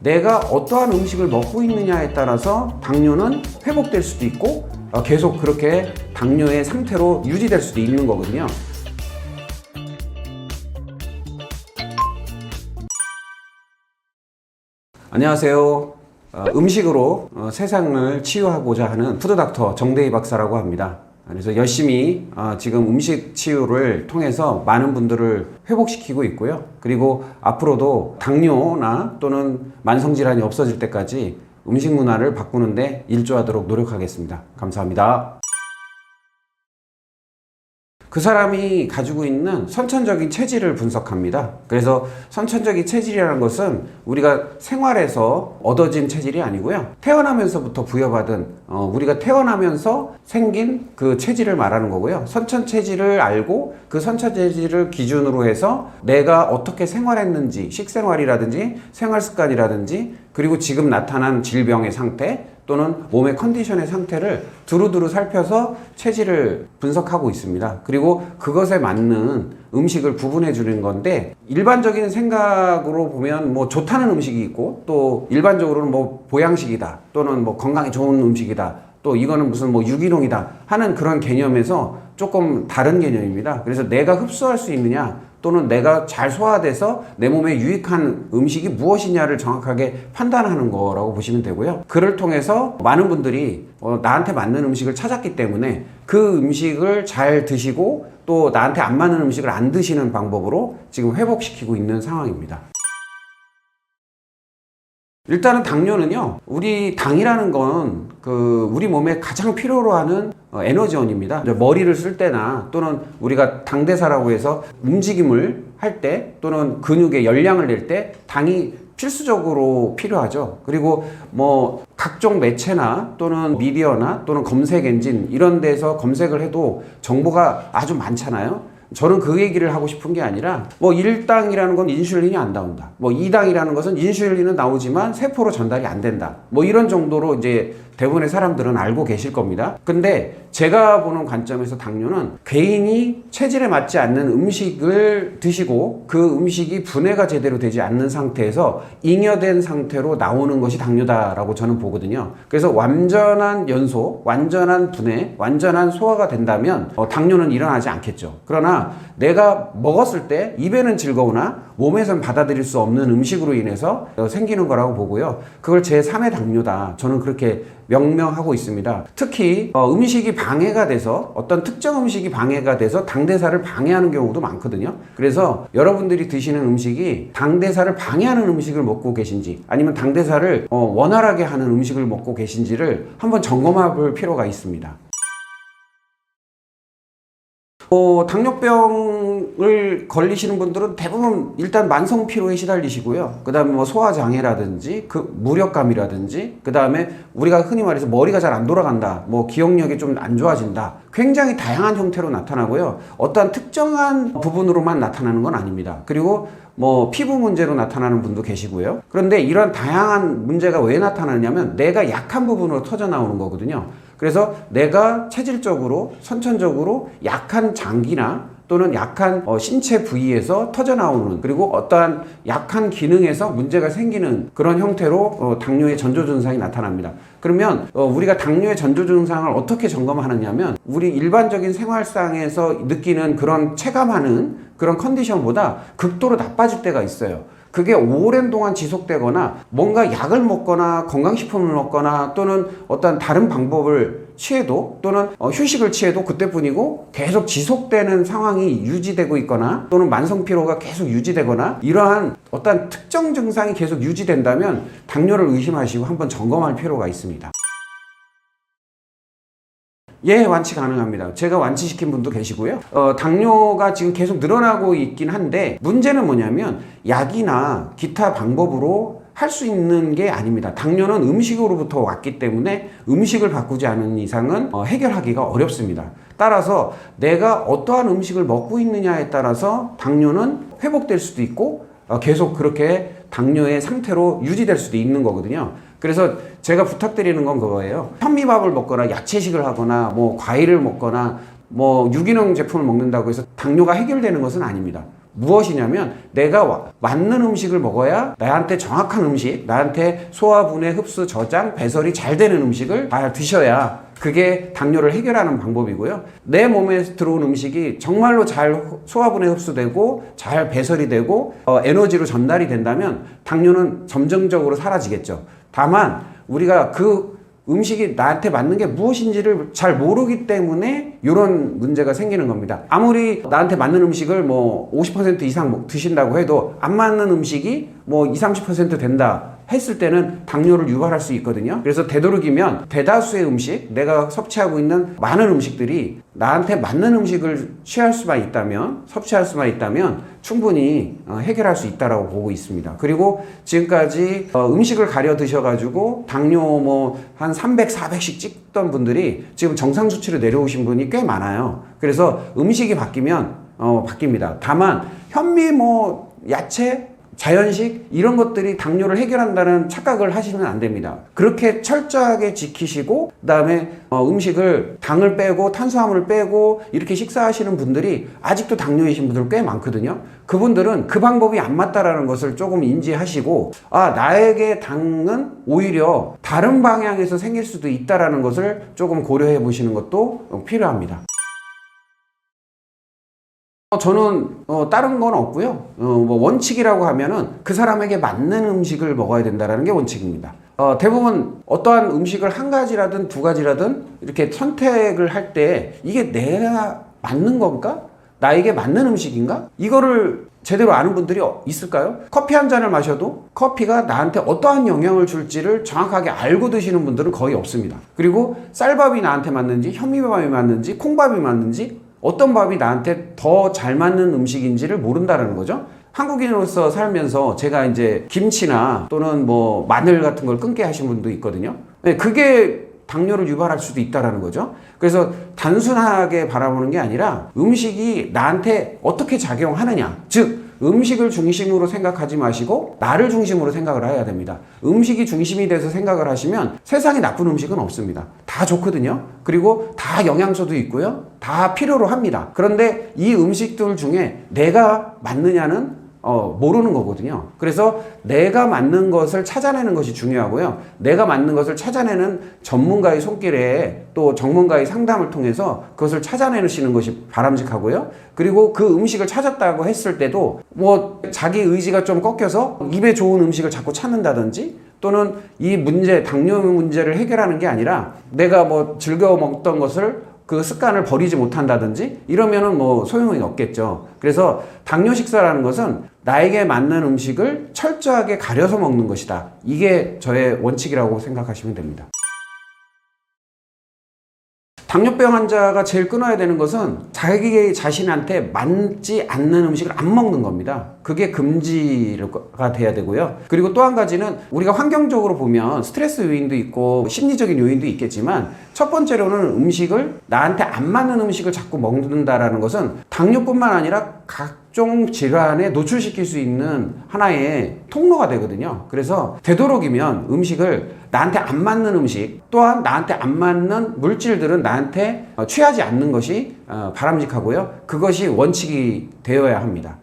내가 어떠한 음식을 먹고 있느냐에 따라서 당뇨는 회복될 수도 있고 어, 계속 그렇게 당뇨의 상태로 유지될 수도 있는 거거든요. 안녕하세요. 어, 음식으로 어, 세상을 치유하고자 하는 푸드닥터 정대희 박사라고 합니다. 그래서 열심히 어, 지금 음식 치유를 통해서 많은 분들을 회복시키고 있고요. 그리고 앞으로도 당뇨나 또는 만성질환이 없어질 때까지 음식 문화를 바꾸는데 일조하도록 노력하겠습니다. 감사합니다. 그 사람이 가지고 있는 선천적인 체질을 분석합니다. 그래서 선천적인 체질이라는 것은 우리가 생활에서 얻어진 체질이 아니고요. 태어나면서부터 부여받은 어, 우리가 태어나면서 생긴 그 체질을 말하는 거고요. 선천 체질을 알고 그 선천 체질을 기준으로 해서 내가 어떻게 생활했는지 식생활이라든지 생활 습관이라든지 그리고 지금 나타난 질병의 상태 또는 몸의 컨디션의 상태를 두루두루 살펴서 체질을 분석하고 있습니다. 그리고 그것에 맞는 음식을 구분해 주는 건데 일반적인 생각으로 보면 뭐 좋다는 음식이 있고 또 일반적으로는 뭐 보양식이다 또는 뭐 건강에 좋은 음식이다 또 이거는 무슨 뭐 유기농이다 하는 그런 개념에서 조금 다른 개념입니다. 그래서 내가 흡수할 수 있느냐 또는 내가 잘 소화돼서 내 몸에 유익한 음식이 무엇이냐를 정확하게 판단하는 거라고 보시면 되고요. 그를 통해서 많은 분들이 어, 나한테 맞는 음식을 찾았기 때문에 그 음식을 잘 드시고 또 나한테 안 맞는 음식을 안 드시는 방법으로 지금 회복시키고 있는 상황입니다. 일단은 당뇨는요, 우리 당이라는 건 그 우리 몸에 가장 필요로 하는 어, 에너지원입니다. 머리를 쓸 때나 또는 우리가 당대사라고 해서 움직임을 할 때 또는 근육의 열량을 낼 때 당이 필수적으로 필요하죠. 그리고 뭐 각종 매체나 또는 미디어나 또는 검색 엔진 이런 데서 검색을 해도 정보가 아주 많잖아요. 저는 그 얘기를 하고 싶은 게 아니라 뭐 1당이라는 건 인슐린이 안 나온다. 뭐 2당이라는 것은 인슐린은 나오지만 세포로 전달이 안 된다. 뭐 이런 정도로 이제 대부분의 사람들은 알고 계실 겁니다. 근데 제가 보는 관점에서 당뇨는 개인이 체질에 맞지 않는 음식을 드시고 그 음식이 분해가 제대로 되지 않는 상태에서 잉여된 상태로 나오는 것이 당뇨다라고 저는 보거든요. 그래서 완전한 연소, 완전한 분해, 완전한 소화가 된다면 어, 당뇨는 일어나지 않겠죠. 그러나 내가 먹었을 때 입에는 즐거우나 몸에선 받아들일 수 없는 음식으로 인해서 어, 생기는 거라고 보고요. 그걸 제3의 당뇨다. 저는 그렇게 명명하고 있습니다. 특히 어, 음식이 방해가 돼서 어떤 특정 음식이 방해가 돼서 당대사를 방해하는 경우도 많거든요. 그래서 여러분들이 드시는 음식이 당대사를 방해하는 음식을 먹고 계신지 아니면 당대사를 어, 원활하게 하는 음식을 먹고 계신지를 한번 점검해 볼 필요가 있습니다. 어, 당뇨병을 걸리시는 분들은 대부분 일단 만성 피로에 시달리시고요. 그 다음에 뭐 소화 장애라든지 그 무력감이라든지 그 다음에 우리가 흔히 말해서 머리가 잘 안 돌아간다. 뭐 기억력이 좀 안 좋아진다. 굉장히 다양한 형태로 나타나고요. 어떠한 특정한 부분으로만 나타나는 건 아닙니다. 그리고 뭐 피부 문제로 나타나는 분도 계시고요. 그런데 이런 다양한 문제가 왜 나타나냐면 내가 약한 부분으로 터져 나오는 거거든요. 그래서 내가 체질적으로 선천적으로 약한 장기나 또는 약한 어, 신체 부위에서 터져 나오는 그리고 어떠한 약한 기능에서 문제가 생기는 그런 형태로 어, 당뇨의 전조 증상이 나타납니다. 그러면 어, 우리가 당뇨의 전조 증상을 어떻게 점검하느냐면 우리 일반적인 생활상에서 느끼는 그런 체감하는 그런 컨디션보다 극도로 나빠질 때가 있어요. 그게 오랜 동안 지속되거나 뭔가 약을 먹거나 건강식품을 먹거나 또는 어떤 다른 방법을 취해도 또는 어, 휴식을 취해도 그때뿐이고 계속 지속되는 상황이 유지되고 있거나 또는 만성 피로가 계속 유지되거나 이러한 어떤 특정 증상이 계속 유지된다면 당뇨를 의심하시고 한번 점검할 필요가 있습니다. 예, 완치 가능합니다. 제가 완치시킨 분도 계시고요. 어, 당뇨가 지금 계속 늘어나고 있긴 한데, 문제는 뭐냐면, 약이나 기타 방법으로 할 수 있는 게 아닙니다. 당뇨는 음식으로부터 왔기 때문에 음식을 바꾸지 않은 이상은 어, 해결하기가 어렵습니다. 따라서 내가 어떠한 음식을 먹고 있느냐에 따라서 당뇨는 회복될 수도 있고, 어, 계속 그렇게 당뇨의 상태로 유지될 수도 있는 거거든요. 그래서 제가 부탁드리는 건 그거예요. 현미밥을 먹거나 야채식을 하거나 뭐 과일을 먹거나 뭐 유기농 제품을 먹는다고 해서 당뇨가 해결되는 것은 아닙니다. 무엇이냐면 내가 와- 맞는 음식을 먹어야 나한테 정확한 음식, 나한테 소화, 분해, 흡수, 저장, 배설이 잘 되는 음식을 잘 드셔야 그게 당뇨를 해결하는 방법이고요. 내 몸에 들어온 음식이 정말로 잘 소화, 분해, 흡수되고 잘 배설이 되고 어, 에너지로 전달이 된다면 당뇨는 점정적으로 사라지겠죠. 다만 우리가 그 음식이 나한테 맞는 게 무엇인지를 잘 모르기 때문에 이런 문제가 생기는 겁니다. 아무리 나한테 맞는 음식을 뭐 50% 이상 먹- 드신다고 해도 안 맞는 음식이 뭐 20, 30% 된다 했을 때는 당뇨를 유발할 수 있거든요. 그래서 되도록이면 대다수의 음식, 내가 섭취하고 있는 많은 음식들이 나한테 맞는 음식을 취할 수만 있다면, 섭취할 수만 있다면 충분히 어, 해결할 수 있다라고 보고 있습니다. 그리고 지금까지 어, 음식을 가려 드셔가지고 당뇨 뭐 한 300, 400씩 찍던 분들이 지금 정상 수치로 내려오신 분이 꽤 많아요. 그래서 음식이 바뀌면 어, 바뀝니다. 다만 현미 뭐 야채 자연식 이런 것들이 당뇨를 해결한다는 착각을 하시면 안 됩니다. 그렇게 철저하게 지키시고 그다음에 어, 음식을 당을 빼고 탄수화물을 빼고 이렇게 식사하시는 분들이 아직도 당뇨이신 분들 꽤 많거든요. 그분들은 그 방법이 안 맞다라는 것을 조금 인지하시고 아 나에게 당은 오히려 다른 방향에서 생길 수도 있다라는 것을 조금 고려해 보시는 것도 어, 필요합니다. 어, 저는 어, 다른 건 없고요. 어, 뭐 원칙이라고 하면은 그 사람에게 맞는 음식을 먹어야 된다라는 게 원칙입니다. 어, 대부분 어떠한 음식을 한 가지라든 두 가지라든 이렇게 선택을 할 때 이게 내가 맞는 건가? 나에게 맞는 음식인가? 이거를 제대로 아는 분들이 어- 있을까요? 커피 한 잔을 마셔도 커피가 나한테 어떠한 영향을 줄지를 정확하게 알고 드시는 분들은 거의 없습니다. 그리고 쌀밥이 나한테 맞는지 현미밥이 맞는지 콩밥이 맞는지 어떤 밥이 나한테 더 잘 맞는 음식인지를 모른다는 거죠. 한국인으로서 살면서 제가 이제 김치나 또는 뭐 마늘 같은 걸 끊게 하신 분도 있거든요. 네, 그게 당뇨를 유발할 수도 있다라는 거죠. 그래서 단순하게 바라보는 게 아니라 음식이 나한테 어떻게 작용하느냐. 즉, 음식을 중심으로 생각하지 마시고 나를 중심으로 생각을 해야 됩니다. 음식이 중심이 돼서 생각을 하시면 세상에 나쁜 음식은 없습니다. 다 좋거든요. 그리고 다 영양소도 있고요. 다 필요로 합니다. 그런데 이 음식들 중에 내가 맞느냐는 어, 모르는 거거든요. 그래서 내가 맞는 것을 찾아내는 것이 중요하고요. 내가 맞는 것을 찾아내는 전문가의 손길에 또 전문가의 상담을 통해서 그것을 찾아내시는 것이 바람직하고요. 그리고 그 음식을 찾았다고 했을 때도 뭐 자기 의지가 좀 꺾여서 입에 좋은 음식을 자꾸 찾는다든지 또는 이 문제, 당뇨 문제를 해결하는 게 아니라 내가 뭐 즐겨 먹던 것을 그 습관을 버리지 못한다든지 이러면은 뭐 소용이 없겠죠. 그래서 당뇨 식사라는 것은 나에게 맞는 음식을 철저하게 가려서 먹는 것이다. 이게 저의 원칙이라고 생각하시면 됩니다. 당뇨병 환자가 제일 끊어야 되는 것은 자기 자신한테 맞지 않는 음식을 안 먹는 겁니다. 그게 금지가 돼야 되고요. 그리고 또 한 가지는 우리가 환경적으로 보면 스트레스 요인도 있고 심리적인 요인도 있겠지만 첫 번째로는 음식을 나한테 안 맞는 음식을 자꾸 먹는다라는 것은 당뇨뿐만 아니라 각 종 질환에 노출시킬 수 있는 하나의 통로가 되거든요. 그래서 되도록이면 음식을 나한테 안 맞는 음식 또한 나한테 안 맞는 물질들은 나한테 어, 취하지 않는 것이 어, 바람직하고요. 그것이 원칙이 되어야 합니다.